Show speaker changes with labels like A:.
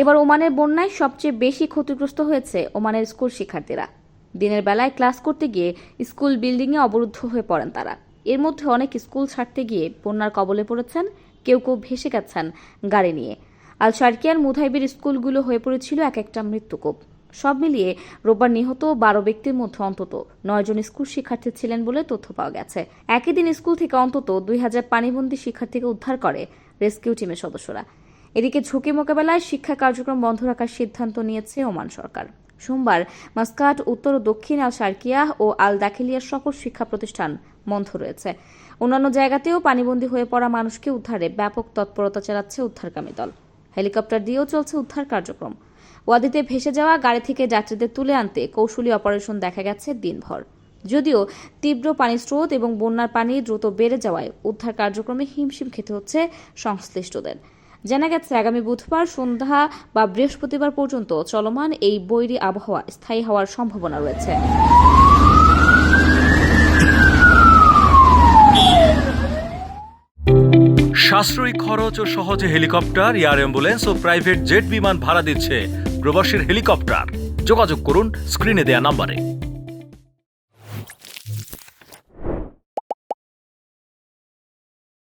A: এবার ওমানের বন্যায় সবচেয়ে বেশি ক্ষতিগ্রস্ত হয়েছে ওমানের স্কুল শিক্ষার্থীরা। দিনের বেলায় ক্লাস করতে গিয়ে স্কুল বিল্ডিংয়ে অবরুদ্ধ হয়ে পড়েন তারা। এর মধ্যে অনেক স্কুল ছাড়তে গিয়ে বন্যার কবলে পড়েছেন, কেউ কেউ ভেসে গেছেন গাড়ি নিয়ে। আল শারকিয়ার মুধাইবের স্কুলগুলো হয়ে পড়েছিল এক একটা মৃত্যুকূপ। সব মিলিয়ে রোববার নিহত বারো ব্যক্তির মধ্যে অন্তত নয়জন স্কুল শিক্ষার্থী ছিলেন বলে তথ্য পাওয়া গেছে। একই দিন স্কুল থেকে অন্তত দুই হাজার পানিবন্দী শিক্ষার্থীকে উদ্ধার করে রেস্কিউ টিমের সদস্যরা। এদিকে ঝুঁকি মোকাবেলায় শিক্ষা কার্যক্রম বন্ধ রাখার সিদ্ধান্ত নিয়েছে ওমান সরকার। সোমবার মাস্কাট, উত্তর ও দক্ষিণ আল শারকিয়া ও আল দাখিলিয়ার সকল শিক্ষা প্রতিষ্ঠান বন্ধ রয়েছে। অন্যান্য জায়গাতেও পানিবন্দী হয়ে পড়া মানুষকে উদ্ধারে ব্যাপক তৎপরতা চালাচ্ছে উদ্ধারকামী দল। হেলিকপ্টার দিয়েও চলছে উদ্ধার কার্যক্রম। ওয়াদিতে ভেসে যাওয়া গাড়ি থেকে যাত্রীদের তুলে আনতে কৌশলী অপারেশন দেখা গেছে দিনভর। যদিও তীব্র পানি স্রোত এবং বন্যার পানি দ্রুত বেড়ে যাওয়ায় উদ্ধার কার্যক্রমে হিমশিম খেতে হচ্ছে সংশ্লিষ্টদের। জানা গেছে, আগামী বুধবার সন্ধ্যা বা বৃহস্পতিবার পর্যন্ত চলমান এই বৈরী আবহাওয়া স্থায়ী হওয়ার সম্ভাবনা রয়েছে।
B: সাশ্রয়ী খরচ ও সহজে হেলিকপ্টার, এয়ার অ্যাম্বুলেন্স ও প্রাইভেট জেট বিমান ভাড়া দিচ্ছে প্রবাসীর হেলিকপ্টার। যোগাযোগ করুন স্ক্রিনে দেয়া নাম্বারে।